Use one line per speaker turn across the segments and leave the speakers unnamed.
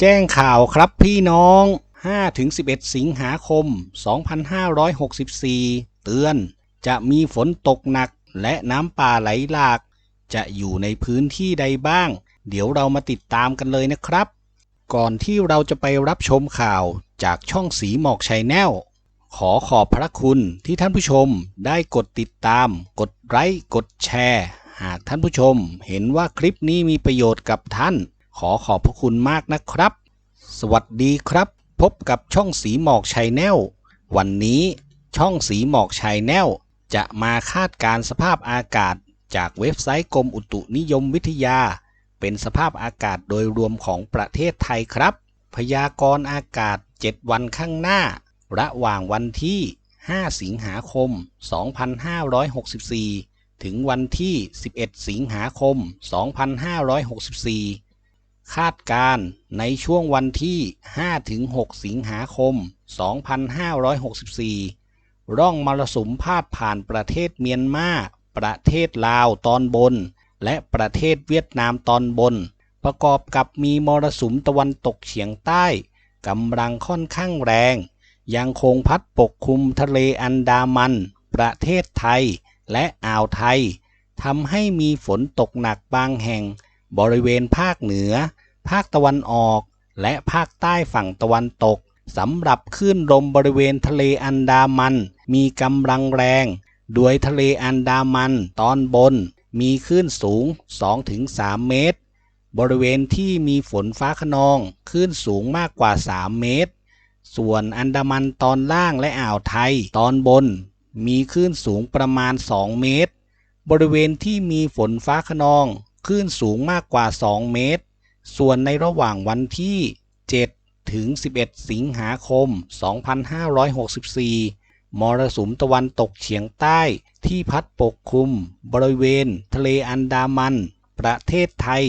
แจ้งข่าวครับพี่น้อง 5-11 สิงหาคม 2564 เตือน จะมีฝนตกหนักและน้ำป่าไหลหลาก จะอยู่ในพื้นที่ใดบ้าง เดี๋ยวเรามาติดตามกันเลยนะครับ ก่อนที่เราจะไปรับชมข่าวจากช่องสีหมอกชัยแนล ขอขอบพระคุณที่ท่านผู้ชมได้กดติดตาม กดไลค์ กดแชร์ หากท่านผู้ชมเห็นว่าคลิปนี้มีประโยชน์กับท่าน ขอขอบพระคุณมากนะครับ สวัสดีครับ พบกับช่องสีหมอกชัยแนลวันนี้ช่องสีหมอกชัยแนลจะมาคาดการสภาพอากาศ จากเว็บไซต์กรมอุตุนิยมวิทยา เป็นสภาพอากาศโดยรวมของประเทศไทยครับ พยากรณ์อากาศ 7 วันข้างหน้า ระหว่างวันที่ 5 สิงหาคม 2564 ถึงวันที่ 11 สิงหาคม 2564 คาดการณ์ในช่วงวันที่ 5-6 สิงหาคม 2564 ร่องมรสุมพาดผ่านประเทศเมียนมา ประเทศลาวตอนบน และประเทศเวียดนามตอนบน ประกอบกับมีมรสุมตะวันตกเฉียงใต้กำลังค่อนข้างแรง ยังคงพัดปกคลุมทะเลอันดามัน ประเทศไทยและอ่าวไทยทำให้มีฝนตกหนักบางแห่งบริเวณภาคเหนือ ภาคตะวันออก และภาคใต้ฝั่งตะวันตกสำหรับคลื่นลมบริเวณทะเลอันดามัน มีกำลังแรง โดยทะเลอันดามันตอนบน มีคลื่นสูง 2-3 เมตร บริเวณที่มีฝนฟ้าขนองคลื่นสูงมากกว่า 3 เมตร ส่วนอันดามันตอนล่างและอ่าวไทยตอนบน มีคลื่นสูงประมาณ 2 เมตร บริเวณที่มีฝนฟ้าขนองคลื่นสูงมากกว่า 2 เมตร ส่วนในระหว่างวันที่ 7 ถึง 11 สิงหาคม 2564 มรสุมตะวันตกเฉียงใต้ที่พัดปกคลุม บริเวณ ทะเลอันดามัน ประเทศไทย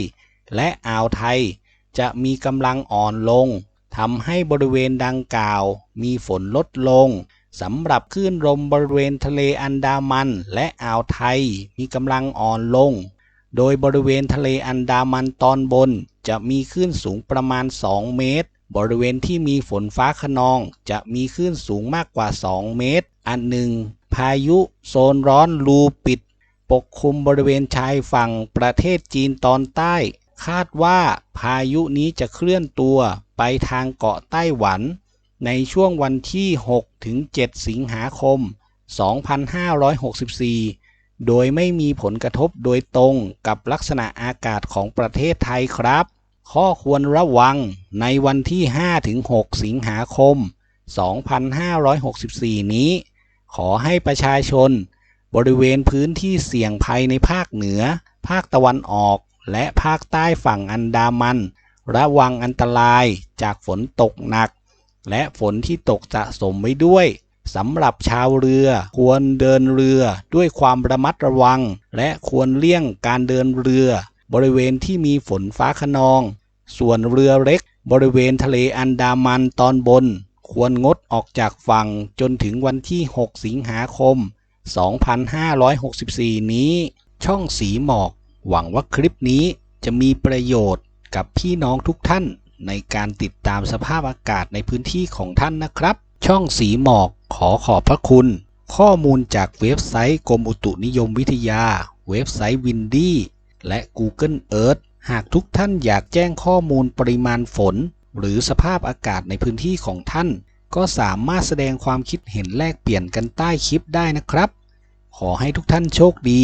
และอ่าวไทย จะมีกำลังอ่อนลงทำให้บริเวณดังกล่าว มีฝนลดลงสำหรับคลื่นลมบริเวณทะเลอันดามันและอ่าวไทยมีกำลังอ่อนลง โดยบริเวณทะเลอันดามันตอนบน จะมีคลื่นสูงประมาณ 2 เมตร บริเวณที่มีฝนฟ้าขนอง จะมีคลื่นสูงมากกว่า 2 เมตร อันหนึ่ง พายุโซนร้อนลูปิด ปกคลุมบริเวณชายฝั่งประเทศจีนตอนใต้ คาดว่าพายุนี้จะเคลื่อนตัวไปทางเกาะไต้หวัน ในช่วงวันที่6ถึง7สิงหาคม 2564โดยไม่มีผลกระทบโดยตรงกับลักษณะอากาศของประเทศไทยครับ ข้อควรระวังในวันที่ 5-6 สิงหาคม 2564 นี้ ขอให้ประชาชน บริเวณพื้นที่เสี่ยงภัยในภาคเหนือ ภาคตะวันออก และภาคใต้ฝั่งอันดามัน ระวังอันตรายจากฝนตกหนัก และฝนที่ตกสะสมไว้ด้วยสำหรับชาวเรือควรเดินเรือด้วยความระมัดระวัง และควรเลี่ยงการเดินเรือ บริเวณที่มีฝนฟ้าขนอง ส่วนเรือเล็ก บริเวณทะเลอันดามันตอนบน ควรงดออกจากฝั่งจนถึงวันที่ 6 สิงหาคม 2564 นี้ ช่องสีหมอก หวังว่าคลิปนี้จะมีประโยชน์กับพี่น้องทุกท่านในการติดตามสภาพอากาศในพื้นที่ของท่านนะครับ ช่องสีหมอกขอขอบพระคุณ ข้อมูลจากเว็บไซต์กรมอุตุนิยมวิทยา เว็บไซต์วินดี้ และ Google Earth หากทุกท่านอยากแจ้งข้อมูลปริมาณฝน หรือสภาพอากาศในพื้นที่ของท่าน ก็สามารถแสดงความคิดเห็นแลกเปลี่ยนกันใต้คลิปได้นะครับ ขอให้ทุกท่านโชคดี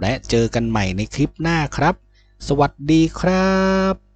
และเจอกันใหม่ในคลิปหน้าครับ สวัสดีครับ